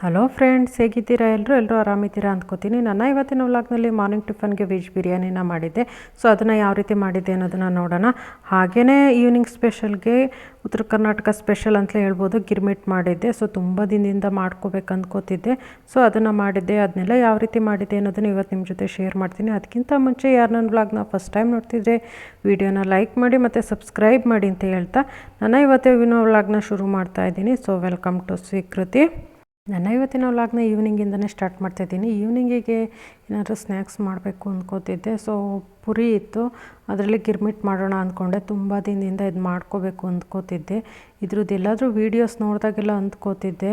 Hello friends ಹೇಗಿದ್ದೀರಾ? ಎಲ್ಲರೂ ಎಲ್ಲರೂ ಆರಾಮಿದ್ದೀರಾ ಅಂದ್ಕೋತೀನಿ. ನನ್ನ ಇವತ್ತಿನ ವ್ಲಾಗ್ನಲ್ಲಿ ಮಾರ್ನಿಂಗ್ ಟಿಫನ್ಗೆ ವೆಜ್ ಬಿರಿಯಾನಿನ ಮಾಡಿದ್ದೆ. ಸೊ ಅದನ್ನು ಯಾವ ರೀತಿ ಮಾಡಿದ್ದೆ ಅನ್ನೋದನ್ನು ನೋಡೋಣ. ಹಾಗೆಯೇ ಈವ್ನಿಂಗ್ ಸ್ಪೆಷಲ್ಗೆ ಉತ್ತರ ಕರ್ನಾಟಕ ಸ್ಪೆಷಲ್ ಅಂತಲೇ ಹೇಳ್ಬೋದು, ಗಿರ್ಮಿಟ್ ಮಾಡಿದ್ದೆ. ಸೊ ತುಂಬ ದಿನದಿಂದ ಮಾಡ್ಕೋಬೇಕು ಅಂದ್ಕೋತಿದ್ದೆ. ಸೊ ಅದನ್ನು ಮಾಡಿದ್ದೆ. ಅದನ್ನೆಲ್ಲ ಯಾವ ರೀತಿ ಮಾಡಿದ್ದೆ ಅನ್ನೋದನ್ನು ಇವತ್ತು ನಿಮ್ಮ ಜೊತೆ ಶೇರ್ ಮಾಡ್ತೀನಿ. ಅದಕ್ಕಿಂತ ಮುಂಚೆ ಯಾರು ನನ್ನ ವ್ಲಾಗ್ನ ಫಸ್ಟ್ ಟೈಮ್ ನೋಡ್ತಿದ್ರೆ ವಿಡಿಯೋನ ಲೈಕ್ ಮಾಡಿ ಮತ್ತು ಸಬ್ಸ್ಕ್ರೈಬ್ ಮಾಡಿ ಅಂತ ಹೇಳ್ತಾ. ನನ್ನ ಇವತ್ತಿನ ವ್ಲಾಗ್ನ ಶುರು ಮಾಡ್ತಾ ಇದ್ದೀನಿ. ಸೊ ವೆಲ್ಕಮ್ ಟು ಸ್ವೀಕೃತಿ ನನ್ನ ಇವತ್ತಿನ ವ್ಲಾಗ್ನ ಈವ್ನಿಂಗಿಂದನೇ ಸ್ಟಾರ್ಟ್ ಮಾಡ್ತಾಯಿದ್ದೀನಿ. ಈವ್ನಿಂಗಿಗೆ ಏನಾದರೂ ಸ್ನ್ಯಾಕ್ಸ್ ಮಾಡಬೇಕು ಅಂದ್ಕೋತಿದ್ದೆ ಸೊ ಪುರಿ ಇತ್ತು. ಅದರಲ್ಲಿ ಗಿರ್ಮಿಟ್ ಮಾಡೋಣ ಅಂದ್ಕೊಂಡೆ ತುಂಬ ದಿನದಿಂದ ಇದು ಮಾಡ್ಕೋಬೇಕು ಅಂದ್ಕೋತಿದ್ದೆ ಇದ್ರದ್ದು ಎಲ್ಲಾದರೂ ವೀಡಿಯೋಸ್ ನೋಡಿದಾಗೆಲ್ಲ ಅಂದ್ಕೋತಿದ್ದೆ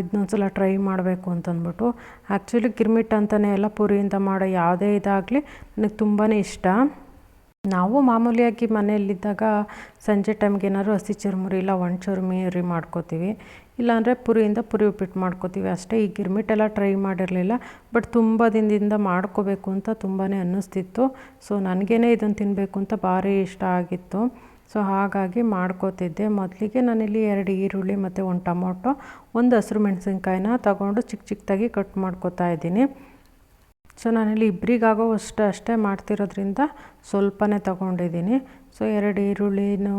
ಇದನ್ನೊಂದ್ಸಲ ಟ್ರೈ ಮಾಡಬೇಕು ಅಂತಂದ್ಬಿಟ್ಟು. ಆ್ಯಕ್ಚುಲಿ ಗಿರ್ಮಿಟ್ ಅಂತಲೇ ಎಲ್ಲ ಪುರಿಯಿಂದ ಮಾಡೋ ಯಾವುದೇ ಇದಾಗಲಿ, ನನಗೆ ತುಂಬಾ ಇಷ್ಟ. ನಾವು ಮಾಮೂಲಿಯಾಗಿ ಮನೆಯಲ್ಲಿದ್ದಾಗ ಸಂಜೆ ಟೈಮ್ಗೆ ಏನಾದ್ರು ಹಸಿ ಚುರುಮುರಿ ಇಲ್ಲ ಒಣ ಚುರುಮುರಿ ಮಾಡ್ಕೋತೀವಿ. ಇಲ್ಲಾಂದರೆ ಪುರಿಯಿಂದ ಪುರಿ ಉಪ್ಪಿಟ್ಟು ಮಾಡ್ಕೋತೀವಿ. ಅಷ್ಟೇ ಈ ಗಿರ್ಮಿಟ್ಟೆಲ್ಲ ಟ್ರೈ ಮಾಡಿರಲಿಲ್ಲ. ಬಟ್ ತುಂಬ ದಿನದಿಂದ ಮಾಡ್ಕೋಬೇಕು ಅಂತ ತುಂಬಾ ಅನ್ನಿಸ್ತಿತ್ತು. ಸೊ ನನಗೇನೆ ಇದನ್ನು ತಿನ್ನಬೇಕು ಅಂತ ಭಾರಿ ಇಷ್ಟ ಆಗಿತ್ತು. ಸೊ ಹಾಗಾಗಿ ಮಾಡ್ಕೋತಿದ್ದೆ. ಮೊದಲಿಗೆ ನಾನಿಲ್ಲಿ ಎರಡು ಈರುಳ್ಳಿ ಮತ್ತು ಒಂದು ಟೊಮೊಟೊ, ಒಂದು ಹಸಿರು ಮೆಣಸಿನ್ಕಾಯಿನ ತಗೊಂಡು ಚಿಕ್ಕ ಚಿಕ್ಕದಾಗಿ ಕಟ್ ಮಾಡ್ಕೋತಾ ಇದ್ದೀನಿ. ಸೊ ನಾನಿಲ್ಲಿ ಇಬ್ಬರಿಗಾಗೋ ಅಷ್ಟು ಅಷ್ಟೇ ಮಾಡ್ತಿರೋದ್ರಿಂದ ಸ್ವಲ್ಪನೇ ತಗೊಂಡಿದ್ದೀನಿ. ಸೊ ಎರಡು ಈರುಳ್ಳಿನೂ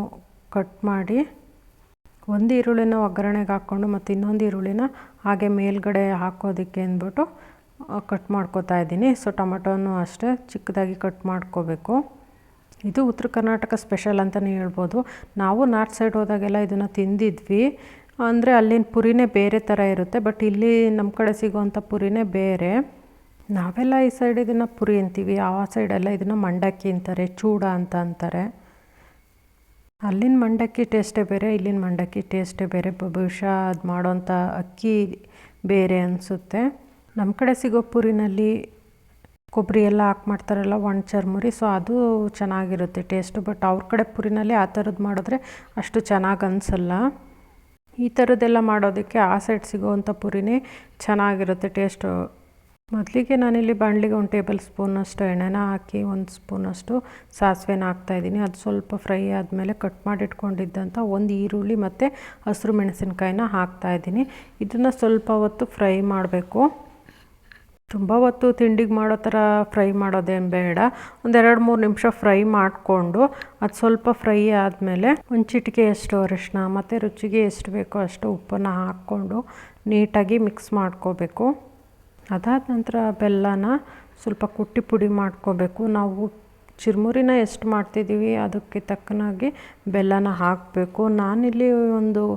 ಕಟ್ ಮಾಡಿ, ಒಂದು ಈರುಳ್ಳಿನ ಒಗ್ಗರಣೆಗೆ ಹಾಕ್ಕೊಂಡು ಮತ್ತು ಇನ್ನೊಂದು ಈರುಳ್ಳಿನ ಹಾಗೆ ಮೇಲ್ಗಡೆ ಹಾಕೋದಕ್ಕೆ ಅಂದ್ಬಿಟ್ಟು ಕಟ್ ಮಾಡ್ಕೋತಾ ಇದ್ದೀನಿ. ಸೊ ಟೊಮೆಟೋನು ಅಷ್ಟೇ ಚಿಕ್ಕದಾಗಿ ಕಟ್ ಮಾಡ್ಕೋಬೇಕು. ಇದು ಉತ್ತರ ಕರ್ನಾಟಕ ಸ್ಪೆಷಲ್ ಅಂತಲೇ ಹೇಳ್ಬೋದು. ನಾವು ನಾರ್ತ್ ಸೈಡ್ ಹೋದಾಗೆಲ್ಲ ಇದನ್ನು ತಿಂದಿದ್ವಿ. ಅಂದರೆ ಅಲ್ಲಿನ ಪುರಿನೇ ಬೇರೆ ಥರ ಇರುತ್ತೆ, ಬಟ್ ಇಲ್ಲಿ ನಮ್ಮ ಕಡೆ ಸಿಗುವಂಥ ಪುರಿನೇ ಬೇರೆ. ನಾವೆಲ್ಲ ಈ ಸೈಡ್ ಇದನ್ನು ಪುರಿ ಅಂತೀವಿ, ಆ ಸೈಡೆಲ್ಲ ಇದನ್ನು ಮಂಡಕ್ಕಿ ಅಂತಾರೆ, ಚೂಡ ಅಂತ ಅಂತಾರೆ. ಅಲ್ಲಿನ ಮಂಡಕ್ಕಿ ಟೇಸ್ಟೇ ಬೇರೆ, ಇಲ್ಲಿನ ಮಂಡಕ್ಕಿ ಟೇಸ್ಟೇ ಬೇರೆ ಬಹುಶಃ ಅದು ಮಾಡೋಂಥ ಅಕ್ಕಿ ಬೇರೆ ಅನಿಸುತ್ತೆ. ನಮ್ಮ ಕಡೆ ಸಿಗೋ ಪುರಿನಲ್ಲಿ ಕೊಬ್ಬರಿ ಎಲ್ಲ ಹಾಕಿ ಮಾಡ್ತಾರಲ್ಲ ಒಣ ಚರ್ಮುರಿ ಸೊ ಅದು ಚೆನ್ನಾಗಿರುತ್ತೆ ಟೇಸ್ಟು ಬಟ್ ಅವ್ರ ಕಡೆ ಪುರಿನಲ್ಲಿ ಆ ಥರದ್ದು ಮಾಡಿದ್ರೆ ಅಷ್ಟು ಚೆನ್ನಾಗಿ ಅನಿಸಲ್ಲ. ಈ ಥರದ್ದೆಲ್ಲ ಮಾಡೋದಕ್ಕೆ ಆ ಸೈಡ್ ಸಿಗೋವಂಥ ಪುರಿನೇ ಚೆನ್ನಾಗಿರುತ್ತೆ ಟೇಸ್ಟು ಮೊದಲಿಗೆ ನಾನಿಲ್ಲಿ ಬಾಣಲಿಗೆ ಒಂದು ಟೇಬಲ್ ಸ್ಪೂನಷ್ಟು ಎಣ್ಣೆನ ಹಾಕಿ ಒಂದು ಸ್ಪೂನಷ್ಟು ಸಾಸಿವೆನ ಹಾಕ್ತಾಯಿದ್ದೀನಿ ಅದು ಸ್ವಲ್ಪ ಫ್ರೈ ಆದಮೇಲೆ ಕಟ್ ಮಾಡಿಟ್ಕೊಂಡಿದ್ದಂಥ ಒಂದು ಈರುಳ್ಳಿ ಮತ್ತು ಹಸಿರು ಮೆಣಸಿನ್ಕಾಯಿನ ಹಾಕ್ತಾಯಿದ್ದೀನಿ ಇದನ್ನು ಸ್ವಲ್ಪ ಹೊತ್ತು ಫ್ರೈ ಮಾಡಬೇಕು. ತುಂಬ ಹೊತ್ತು ತಿಂಡಿಗೆ ಮಾಡೋ ಥರ ಫ್ರೈ ಮಾಡೋದೇನು ಬೇಡ. ಒಂದೆರಡು ಮೂರು ನಿಮಿಷ ಫ್ರೈ ಮಾಡಿಕೊಂಡು ಅದು ಸ್ವಲ್ಪ ಫ್ರೈ ಆದಮೇಲೆ ಒಂದು ಚಿಟಿಕೆಯಷ್ಟು ಅರಿಶಿನ ಮತ್ತು ರುಚಿಗೆ ಎಷ್ಟು ಬೇಕೋ ಅಷ್ಟು ಉಪ್ಪನ್ನು ಹಾಕ್ಕೊಂಡು ನೀಟಾಗಿ ಮಿಕ್ಸ್ ಮಾಡ್ಕೋಬೇಕು. ಅದಾದ ನಂತರ ಬೆಲ್ಲನ ಸ್ವಲ್ಪ ಕುಟ್ಟಿ ಪುಡಿ ಮಾಡ್ಕೋಬೇಕು. ನಾವು ಚಿರುಮುರಿನ ಎಷ್ಟು ಮಾಡ್ತಿದ್ದೀವಿ ಅದಕ್ಕೆ ತಕ್ಕನಾಗಿ ಬೆಲ್ಲನ ಹಾಕಬೇಕು. ನಾನಿಲ್ಲಿ ಒಂದು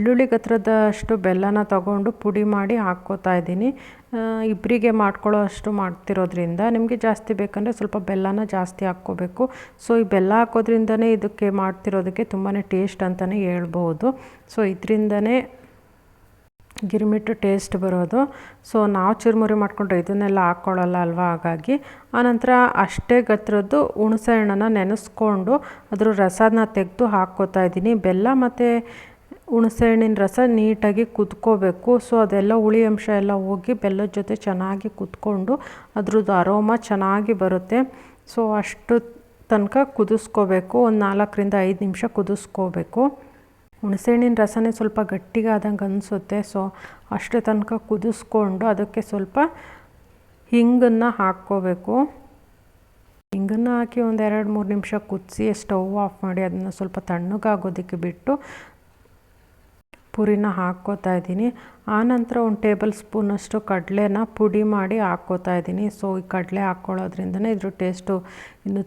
ಬೆಳ್ಳುಳ್ಳಿ ಗತ್ರದಷ್ಟು ಬೆಲ್ಲನ ತಗೊಂಡು ಪುಡಿ ಮಾಡಿ ಹಾಕ್ಕೋತಾ ಇದ್ದೀನಿ. ಇಬ್ಬರಿಗೆ ಮಾಡ್ಕೊಳ್ಳೋ ಅಷ್ಟು ಮಾಡ್ತಿರೋದ್ರಿಂದ ನಿಮಗೆ ಜಾಸ್ತಿ ಬೇಕಂದರೆ ಸ್ವಲ್ಪ ಬೆಲ್ಲನ ಜಾಸ್ತಿ ಹಾಕ್ಕೋಬೇಕು. ಸೊ, ಈ ಬೆಲ್ಲ ಹಾಕೋದ್ರಿಂದನೇ ಇದಕ್ಕೆ ಮಾಡ್ತಿರೋದಕ್ಕೆ ತುಂಬಾ ಟೇಸ್ಟ್ ಅಂತಲೇ ಹೇಳ್ಬೋದು. ಸೊ, ಇದರಿಂದನೇ ಗಿರ್ಮಿಟ್ಟು ಟೇಸ್ಟ್ ಬರೋದು. ಸೊ ನಾವು ಚುರುಮುರಿ ಮಾಡ್ಕೊಂಡ್ರೆ ಇದನ್ನೆಲ್ಲ ಹಾಕ್ಕೊಳ್ಳಲ್ಲ ಅಲ್ವಾ? ಹಾಗಾಗಿ ಆನಂತರ ಅಷ್ಟೇ ಗತ್ರದ್ದು ಹುಣಸೆ ಹಣ್ಣನ್ನು ನೆನೆಸ್ಕೊಂಡು ಅದ್ರ ರಸನ ತೆಗೆದು ಹಾಕ್ಕೋತಾ ಇದ್ದೀನಿ. ಬೆಲ್ಲ ಮತ್ತು ಹುಣಸೆ ಹಣ್ಣಿನ ರಸ ನೀಟಾಗಿ ಕುದ್ಕೋಬೇಕು. ಸೊ ಅದೆಲ್ಲ ಹುಳಿ ಅಂಶ ಎಲ್ಲ ಹೋಗಿ ಬೆಲ್ಲದ ಜೊತೆ ಚೆನ್ನಾಗಿ ಕುದ್ಕೊಂಡು ಅದ್ರದ್ದು ಅರೋಮ ಚೆನ್ನಾಗಿ ಬರುತ್ತೆ. ಸೊ ಅಷ್ಟು ತನಕ ಕುದಿಸ್ಕೋಬೇಕು. ಒಂದು ನಾಲ್ಕರಿಂದ ಐದು ನಿಮಿಷ ಕುದಿಸ್ಕೋಬೇಕು. ಹುಣಸೆಹಣ್ಣಿನ ರಸನೇ ಸ್ವಲ್ಪ ಗಟ್ಟಿಗಾದಂಗೆ ಅನಿಸುತ್ತೆ. ಸೊ ಅಷ್ಟು ತನಕ ಕುದಿಸ್ಕೊಂಡು ಅದಕ್ಕೆ ಸ್ವಲ್ಪ ಹಿಂಗನ್ನು ಹಾಕ್ಕೋಬೇಕು. ಹಿಂಗನ್ನು ಹಾಕಿ ಒಂದು ಎರಡು ಮೂರು ನಿಮಿಷ ಕುದಿಸಿ, ಸ್ಟವ್ ಆಫ್ ಮಾಡಿ ಅದನ್ನು ಸ್ವಲ್ಪ ತಣ್ಣಗಾಗೋದಕ್ಕೆ ಬಿಟ್ಟು ಪುರಿನ ಹಾಕ್ಕೋತಾ ಇದ್ದೀನಿ. ಆನಂತರ ಒಂದು ಟೇಬಲ್ ಸ್ಪೂನಷ್ಟು ಕಡಲೆನ ಪುಡಿ ಮಾಡಿ ಹಾಕ್ಕೋತಾ ಇದ್ದೀನಿ. ಸೊ ಈ ಕಡಲೆ ಹಾಕ್ಕೊಳ್ಳೋದ್ರಿಂದನೇ ಇದ್ರ ಟೇಸ್ಟು ಇನ್ನು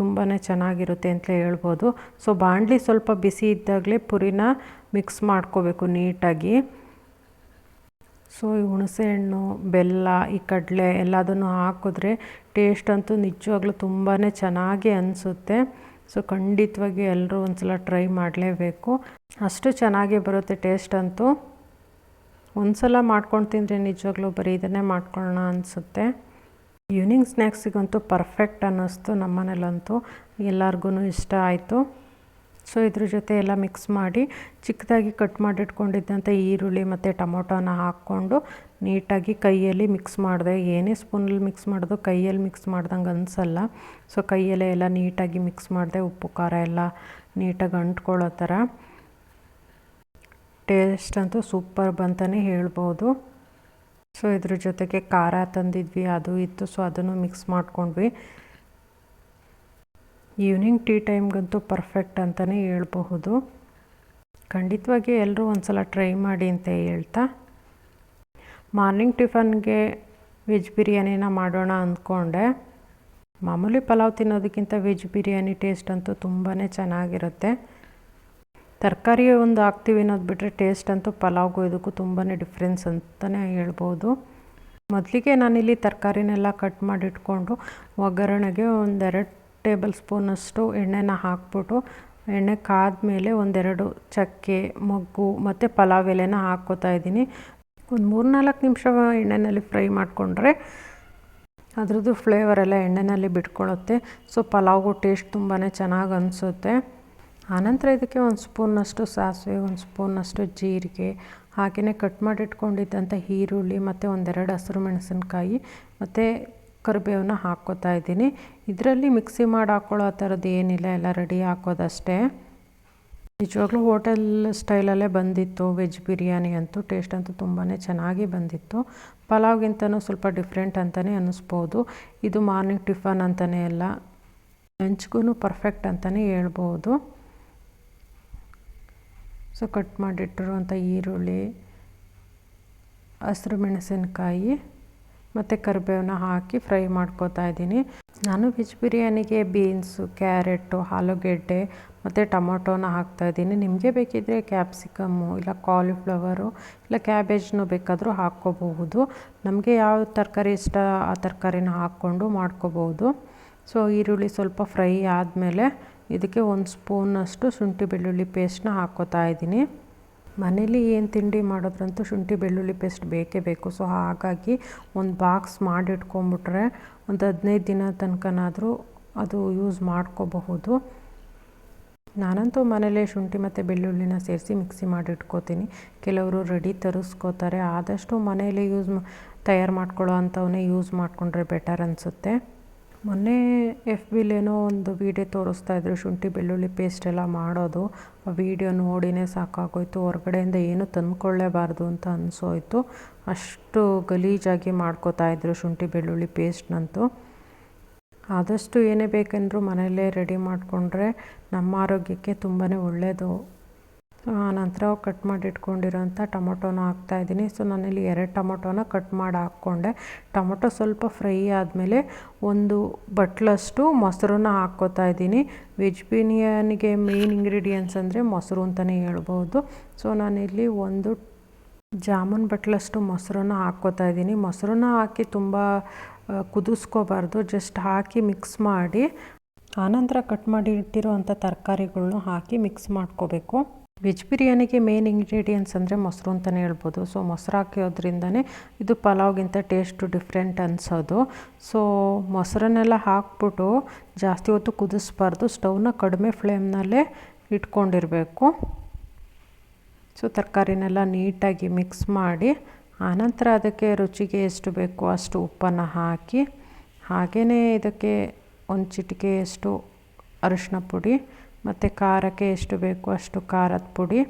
ತುಂಬಾ ಚೆನ್ನಾಗಿರುತ್ತೆ ಅಂತಲೇ ಹೇಳ್ಬೋದು. ಸೊ ಬಾಣಲಿ ಸ್ವಲ್ಪ ಬಿಸಿ ಇದ್ದಾಗಲೇ ಪುರಿನ ಮಿಕ್ಸ್ ಮಾಡ್ಕೋಬೇಕು ನೀಟಾಗಿ. ಸೊ ಈ ಹುಣಸೆಹಣ್ಣು ಬೆಲ್ಲ, ಈ ಕಡಲೆ ಎಲ್ಲದನ್ನು ಹಾಕಿದ್ರೆ ಟೇಸ್ಟ್ ಅಂತೂ ನಿಜವಾಗ್ಲೂ ತುಂಬಾ ಚೆನ್ನಾಗಿ ಅನಿಸುತ್ತೆ. ಸೊ ಖಂಡಿತವಾಗಿ ಎಲ್ಲರೂ ಒಂದು ಸಲ ಟ್ರೈ ಮಾಡಲೇಬೇಕು. ಅಷ್ಟು ಚೆನ್ನಾಗಿ ಬರುತ್ತೆ ಟೇಸ್ಟ್ ಅಂತೂ. ಒಂದು ಸಲ ಮಾಡ್ಕೊಂಡು ತಿಂದರೆ ನಿಜವಾಗ್ಲೂ ಬರೀ ಇದನ್ನೇ ಮಾಡ್ಕೊಳ್ಳೋಣ ಅನಿಸುತ್ತೆ. ಈವ್ನಿಂಗ್ ಸ್ನ್ಯಾಕ್ಸಿಗಂತೂ ಪರ್ಫೆಕ್ಟ್ ಅನ್ನಿಸ್ತು ನಮ್ಮ ಮನೇಲಂತೂ ಎಲ್ಲರಿಗೂ ಇಷ್ಟ ಆಯಿತು. ಸೊ ಇದ್ರ ಜೊತೆ ಎಲ್ಲ ಮಿಕ್ಸ್ ಮಾಡಿ ಚಿಕ್ಕದಾಗಿ ಕಟ್ ಮಾಡಿಟ್ಕೊಂಡಿದ್ದಂಥ ಈರುಳ್ಳಿ ಮತ್ತು ಟೊಮೊಟೊನ ಹಾಕ್ಕೊಂಡು ನೀಟಾಗಿ ಕೈಯಲ್ಲಿ ಮಿಕ್ಸ್ ಮಾಡಿದೆ. ಏನೇ ಸ್ಪೂನಲ್ಲಿ ಮಿಕ್ಸ್ ಮಾಡೋದು ಕೈಯಲ್ಲಿ ಮಿಕ್ಸ್ ಮಾಡ್ದಂಗೆ ಅನಿಸಲ್ಲ. ಸೊ ಕೈಯಲ್ಲೇ ಎಲ್ಲ ನೀಟಾಗಿ ಮಿಕ್ಸ್ ಮಾಡಿದೆ. ಉಪ್ಪು, ಖಾರ ಎಲ್ಲ ನೀಟಾಗಿ ಅಂಟ್ಕೊಳ್ಳೋ ಥರ. ಟೇಸ್ಟ್ ಅಂತೂ ಸೂಪರ್ ಬಂತಲೇ ಹೇಳ್ಬೋದು. ಸೊ ಇದ್ರ ಜೊತೆಗೆ ಖಾರ ತಂದಿದ್ವಿ, ಅದು ಇತ್ತು. ಸೊ ಅದನ್ನು ಮಿಕ್ಸ್ ಮಾಡ್ಕೊಂಡ್ವಿ. ಈವ್ನಿಂಗ್ ಟೀ ಟೈಮ್ಗಂತೂ ಪರ್ಫೆಕ್ಟ್ ಅಂತಲೇ ಹೇಳ್ಬಹುದು. ಖಂಡಿತವಾಗಿ ಎಲ್ಲರೂ ಒಂದು ಸಲ ಟ್ರೈ ಮಾಡಿ ಅಂತ ಹೇಳ್ತಾ. ಮಾರ್ನಿಂಗ್ ಟಿಫನ್ಗೆ ವೆಜ್ ಬಿರಿಯಾನಿನ ಮಾಡೋಣ ಅಂದ್ಕೊಂಡೆ. ಮಾಮೂಲಿ ಪಲಾವ್ ತಿನ್ನೋದಕ್ಕಿಂತ ವೆಜ್ ಬಿರಿಯಾನಿ ಟೇಸ್ಟ್ ಅಂತೂ ತುಂಬಾ ಚೆನ್ನಾಗಿರುತ್ತೆ. ತರಕಾರಿ ಒಂದು ಹಾಕ್ತೀವಿ ಅನ್ನೋದು ಬಿಟ್ಟರೆ ಟೇಸ್ಟ್ ಅಂತೂ ಪಲಾವ್ಗೂ ಇದಕ್ಕೂ ತುಂಬಾ ಡಿಫ್ರೆನ್ಸ್ ಅಂತಲೇ ಹೇಳ್ಬೋದು. ಮೊದಲಿಗೆ ನಾನಿಲ್ಲಿ ತರಕಾರಿನೆಲ್ಲ ಕಟ್ ಮಾಡಿಟ್ಕೊಂಡು ಒಗ್ಗರಣೆಗೆ ಒಂದೆರಡು ಟೇಬಲ್ ಸ್ಪೂನಷ್ಟು ಎಣ್ಣೆನ ಹಾಕ್ಬಿಟ್ಟು, ಎಣ್ಣೆ ಕಾದ್ಮೇಲೆ ಒಂದೆರಡು ಚಕ್ಕೆ, ಮೊಗ್ಗು ಮತ್ತು ಪಲಾವ್ ಎಲೆನ ಹಾಕ್ಕೋತಾ ಇದ್ದೀನಿ. ಒಂದು ಮೂರು ನಾಲ್ಕು ನಿಮಿಷ ಎಣ್ಣೆಯಲ್ಲಿ ಫ್ರೈ ಮಾಡಿಕೊಂಡ್ರೆ ಅದ್ರದ್ದು ಫ್ಲೇವರೆಲ್ಲ ಎಣ್ಣೆಯಲ್ಲಿ ಬಿಟ್ಕೊಳ್ಳುತ್ತೆ. ಸೊ ಪಲಾವ್ಗೂ ಟೇಸ್ಟ್ ತುಂಬಾ ಚೆನ್ನಾಗಿ ಅನಿಸುತ್ತೆ. ಆನಂತರ ಇದಕ್ಕೆ ಒಂದು ಸ್ಪೂನಷ್ಟು ಸಾಸಿವೆ, ಒಂದು ಸ್ಪೂನಷ್ಟು ಜೀರಿಗೆ, ಹಾಗೆಯೇ ಕಟ್ ಮಾಡಿಟ್ಕೊಂಡಿದ್ದಂಥ ಈರುಳ್ಳಿ ಮತ್ತು ಒಂದೆರಡು ಹಸಿರು ಮೆಣಸಿನ್ಕಾಯಿ ಮತ್ತು ಕರಿಬೇವನ್ನ ಹಾಕ್ಕೋತಾ ಇದ್ದೀನಿ. ಇದರಲ್ಲಿ ಮಿಕ್ಸಿ ಮಾಡಿ ಹಾಕ್ಕೊಳ್ಳೋ ಥರದ್ದು ಏನಿಲ್ಲ, ಎಲ್ಲ ರೆಡಿ ಹಾಕೋದಷ್ಟೇ. ನಿಜವಾಗ್ಲೂ ಹೋಟೆಲ್ ಸ್ಟೈಲಲ್ಲೇ ಬಂದಿತ್ತು, ವೆಜ್ ಬಿರಿಯಾನಿ ಅಂತೂ, ಟೇಸ್ಟ್ ಅಂತೂ ತುಂಬಾ ಚೆನ್ನಾಗಿ ಬಂದಿತ್ತು. ಪಲಾವ್ಗಿಂತನೂ ಸ್ವಲ್ಪ ಡಿಫ್ರೆಂಟ್ ಅಂತಲೇ ಅನ್ನಿಸ್ಬೋದು. ಇದು ಮಾರ್ನಿಂಗ್ ಟಿಫನ್ ಅಂತಲೇ ಎಲ್ಲ ಲಂಚ್ಗೂ ಪರ್ಫೆಕ್ಟ್ ಅಂತಲೇ ಹೇಳ್ಬೋದು. ಸೊ ಕಟ್ ಮಾಡಿಟ್ಟಿರುವಂಥ ಈರುಳ್ಳಿ, ಹಸಿರು ಮೆಣಸಿನಕಾಯಿ ಮತ್ತು ಕರಿಬೇವನ್ನ ಹಾಕಿ ಫ್ರೈ ಮಾಡ್ಕೋತಾ ಇದ್ದೀನಿ. ನಾನು ವೆಜ್ ಬಿರಿಯಾನಿಗೆ ಬೀನ್ಸು ಕ್ಯಾರೆಟು ಆಲೂಗೆಡ್ಡೆ ಮತ್ತು ಟೊಮೊಟೊನ ಹಾಕ್ತಾಯಿದ್ದೀನಿ ನಿಮಗೆ ಬೇಕಿದ್ದರೆ ಕ್ಯಾಪ್ಸಿಕಮ್ಮು ಇಲ್ಲ ಕಾಲಿಫ್ಲವರು ಇಲ್ಲ ಕ್ಯಾಬೇಜ್ನು ಬೇಕಾದರೂ ಹಾಕ್ಕೋಬಹುದು. ನಮಗೆ ಯಾವ ತರಕಾರಿ ಇಷ್ಟ ಆ ತರಕಾರಿನ ಹಾಕ್ಕೊಂಡು ಮಾಡ್ಕೋಬೋದು ಸೊ ಈರುಳ್ಳಿ ಸ್ವಲ್ಪ ಫ್ರೈ ಆದಮೇಲೆ ಇದಕ್ಕೆ ಒಂದು ಸ್ಪೂನಷ್ಟು ಶುಂಠಿ ಬೆಳ್ಳುಳ್ಳಿ ಪೇಸ್ಟ್ನ ಹಾಕ್ಕೋತಾ ಇದ್ದೀನಿ. ಮನೇಲಿ ಏನು ತಿಂಡಿ ಮಾಡೋದ್ರಂತೂ ಶುಂಠಿ ಬೆಳ್ಳುಳ್ಳಿ ಪೇಸ್ಟ್ ಬೇಕೇ ಬೇಕು. ಸೊ ಹಾಗಾಗಿ ಒಂದು ಬಾಕ್ಸ್ ಮಾಡಿಟ್ಕೊಂಬಿಟ್ರೆ ಒಂದು ಹದಿನೈದು ದಿನ ತನಕನಾದರೂ ಅದು ಯೂಸ್ ಮಾಡ್ಕೋಬಹುದು. ನಾನಂತೂ ಮನೇಲೇ ಶುಂಠಿ ಮತ್ತು ಬೆಳ್ಳುಳ್ಳಿನ ಸೇರಿಸಿ ಮಿಕ್ಸಿ ಮಾಡಿಟ್ಕೋತೀನಿ. ಕೆಲವರು ರೆಡಿ ತರಿಸ್ಕೋತಾರೆ. ಆದಷ್ಟು ಮನೇಲಿ ಯೂಸ್ ತಯಾರು ಮಾಡ್ಕೊಳ್ಳೋ ಅಂಥವನ್ನೇ ಯೂಸ್ ಮಾಡಿಕೊಂಡ್ರೆ ಬೆಟರ್ ಅನಿಸುತ್ತೆ. ಮೊನ್ನೆ ಎಫ್ ಬಿಲೇನೋ ಒಂದು ವೀಡಿಯೋ ತೋರಿಸ್ತಾ ಇದ್ರು, ಶುಂಠಿ ಬೆಳ್ಳುಳ್ಳಿ ಪೇಸ್ಟ್ ಎಲ್ಲ ಮಾಡೋದು. ಆ ವಿಡಿಯೋ ನೋಡಿನೇ ಸಾಕಾಗೋಯ್ತು. ಹೊರಗಡೆಯಿಂದ ಏನು ತಂದ್ಕೊಳ್ಳೇಬಾರ್ದು ಅಂತ ಅನಿಸೋಯ್ತು. ಅಷ್ಟು ಗಲೀಜಾಗಿ ಮಾಡ್ಕೋತಾ ಇದ್ರು ಶುಂಠಿ ಬೆಳ್ಳುಳ್ಳಿ ಪೇಸ್ಟ್ನಂತೂ ಆದಷ್ಟು ಏನೇ ಬೇಕೆಂದರೂ ಮನೆಯಲ್ಲೇ ರೆಡಿ ಮಾಡಿಕೊಂಡ್ರೆ ನಮ್ಮ ಆರೋಗ್ಯಕ್ಕೆ ತುಂಬಾ ಒಳ್ಳೆಯದು ನಂತರ ಕಟ್ ಮಾಡಿ ಇಟ್ಕೊಂಡಿರೋಂಥ ಟೊಮೊಟೊನ ಹಾಕ್ತಾಯಿದ್ದೀನಿ. ಸೊ ನಾನಿಲ್ಲಿ ಎರಡು ಟೊಮೊಟೊನ ಕಟ್ ಮಾಡಿ ಹಾಕ್ಕೊಂಡೆ ಟೊಮೊಟೊ ಸ್ವಲ್ಪ ಫ್ರೈ ಆದಮೇಲೆ ಒಂದು ಬಟ್ಲಷ್ಟು ಮೊಸರನ್ನ ಹಾಕ್ಕೋತಾ ಇದ್ದೀನಿ ವೆಜ್ ಬಿರಿಯಾನಿಗೆ ಮೇನ್ ಇಂಗ್ರೀಡಿಯೆಂಟ್ಸ್ ಅಂದರೆ ಮೊಸರು ಅಂತಲೇ ಹೇಳ್ಬೋದು. ಸೊ ನಾನಿಲ್ಲಿ ಒಂದು ಜಾಮೂನ್ ಬಟ್ಲಷ್ಟು ಮೊಸರನ್ನ ಹಾಕ್ಕೋತಾ ಇದ್ದೀನಿ ಮೊಸರನ್ನ ಹಾಕಿ ತುಂಬ ಕುದಿಸ್ಕೋಬಾರ್ದು. ಜಸ್ಟ್ ಹಾಕಿ ಮಿಕ್ಸ್ ಮಾಡಿ ಆನಂತರ ಕಟ್ ಮಾಡಿ ಇಟ್ಟಿರೋ ಅಂಥ ತರಕಾರಿಗಳ್ನ ಹಾಕಿ ಮಿಕ್ಸ್ ಮಾಡ್ಕೋಬೇಕು. ವೆಜ್ ಬಿರಿಯಾನಿಗೆ ಮೇನ್ ಇಂಗ್ರೀಡಿಯೆಂಟ್ಸ್ ಅಂದರೆ ಮೊಸರು ಅಂತಲೇ ಹೇಳ್ಬೋದು. ಸೊ ಮೊಸರು ಹಾಕಿರೋದ್ರಿಂದನೇ ಇದು ಪಲಾವ್ಗಿಂತ ಟೇಸ್ಟು ಡಿಫ್ರೆಂಟ್ ಅನಿಸೋದು. ಸೊ ಮೊಸರನ್ನೆಲ್ಲ ಹಾಕ್ಬಿಟ್ಟು ಜಾಸ್ತಿ ಹೊತ್ತು ಕುದಿಸ್ಬಾರ್ದು. ಸ್ಟವ್ನ ಕಡಿಮೆ ಫ್ಲೇಮ್ನಲ್ಲೇ ಇಟ್ಕೊಂಡಿರಬೇಕು. ಸೊ ತರಕಾರಿನೆಲ್ಲ ನೀಟಾಗಿ ಮಿಕ್ಸ್ ಮಾಡಿ, ಆನಂತರ ಅದಕ್ಕೆ ರುಚಿಗೆ ಎಷ್ಟು ಬೇಕೋ ಅಷ್ಟು ಉಪ್ಪನ್ನು ಹಾಕಿ ಹಾಗೆಯೇ ಇದಕ್ಕೆ ಒಂದು ಚಿಟಿಕೆಯಷ್ಟು ಅರಿಶಿನ ಪುಡಿ ಮತ್ತು ಖಾರಕ್ಕೆ ಎಷ್ಟು ಬೇಕು ಅಷ್ಟು ಖಾರದ ಪುಡಿ.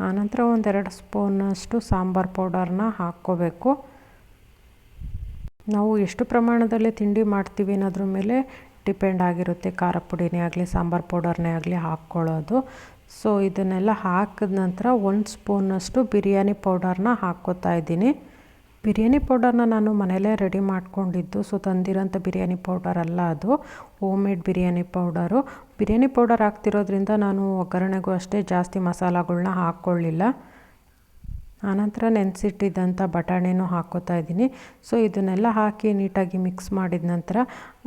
ಆನಂತರ ಒಂದೆರಡು ಸ್ಪೂನಷ್ಟು ಸಾಂಬಾರು ಪೌಡರ್ನ ಹಾಕ್ಕೋಬೇಕು. ನಾವು ಎಷ್ಟು ಪ್ರಮಾಣದಲ್ಲಿ ತಿಂಡಿ ಮಾಡ್ತೀವಿ ಅನ್ನೋದ್ರ ಮೇಲೆ ಡಿಪೆಂಡ್ ಆಗಿರುತ್ತೆ ಖಾರ ಪುಡಿನೇ ಆಗಲಿ, ಸಾಂಬಾರು ಪೌಡರ್ನೇ ಆಗಲಿ ಹಾಕ್ಕೊಳ್ಳೋದು. ಸೊ, ಇದನ್ನೆಲ್ಲ ಹಾಕಿದ ನಂತರ ಒಂದು ಸ್ಪೂನಷ್ಟು ಬಿರಿಯಾನಿ ಪೌಡರ್ನ ಹಾಕ್ಕೋತಾ ಇದ್ದೀನಿ. ಬಿರಿಯಾನಿ ಪೌಡರ್ನ ನಾನು ಮನೆಯಲ್ಲೇ ರೆಡಿ ಮಾಡಿಕೊಂಡಿದ್ದು. ಸೊ, ತಂದಿರೋಂಥ ಬಿರಿಯಾನಿ ಪೌಡರ್ ಅಲ್ಲ ಅದು. Home made biryani powder. Biryani powder ಹಾಕ್ತಿರೋದ್ರಿಂದ ನಾನು ಒಗ್ಗರಣೆಗೂ ಅಷ್ಟೇ ಜಾಸ್ತಿ ಮಸಾಲಗಳನ್ನ ಹಾಕ್ಕೊಳ್ಳಿಲ್ಲ. ಆನಂತರ ನೆನೆಸಿಟ್ಟಿದ್ದಂಥ ಬಟಾಣಿನೂ ಹಾಕ್ಕೋತಾ ಇದ್ದೀನಿ. ಸೊ, ಇದನ್ನೆಲ್ಲ ಹಾಕಿ ನೀಟಾಗಿ ಮಿಕ್ಸ್ ಮಾಡಿದ ನಂತರ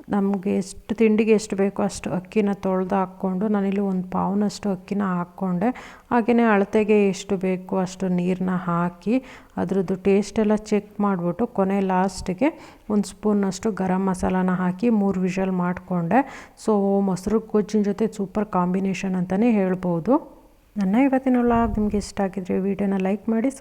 ನಮಗೆ ಎಷ್ಟು ತಿಂಡಿಗೆ ಎಷ್ಟು ಬೇಕೋ ಅಷ್ಟು ಅಕ್ಕಿನ ತೊಳೆದು ಹಾಕ್ಕೊಂಡು ನಾನಿಲ್ಲಿ ಒಂದು ಪಾವ್ನಷ್ಟು ಅಕ್ಕಿನ ಹಾಕ್ಕೊಂಡೆ. ಹಾಗೆಯೇ ಅಳತೆಗೆ ಎಷ್ಟು ಬೇಕು ಅಷ್ಟು ನೀರನ್ನ ಹಾಕಿ ಅದ್ರದ್ದು ಟೇಸ್ಟೆಲ್ಲ ಚೆಕ್ ಮಾಡಿಬಿಟ್ಟು ಕೊನೆ ಲಾಸ್ಟಿಗೆ ಒಂದು ಸ್ಪೂನಷ್ಟು ಗರಂ ಮಸಾಲಾನ ಹಾಕಿ ಮೂರು ವಿಷಲ್ ಮಾಡಿಕೊಂಡೆ. ಸೊ, ಮೊಸರು ಗೊಜ್ಜಿನ ಜೊತೆ ಸೂಪರ್ ಕಾಂಬಿನೇಷನ್ ಅಂತಲೇ ಹೇಳ್ಬೋದು. ನನ್ನ ಇವತ್ತಿನ ವ್ಲಾಗ್ ನಿಮಗೆ ಇಷ್ಟ ಆಗಿದ್ರೆ ವಿಡಿಯೋನ ಲೈಕ್ ಮಾಡಿ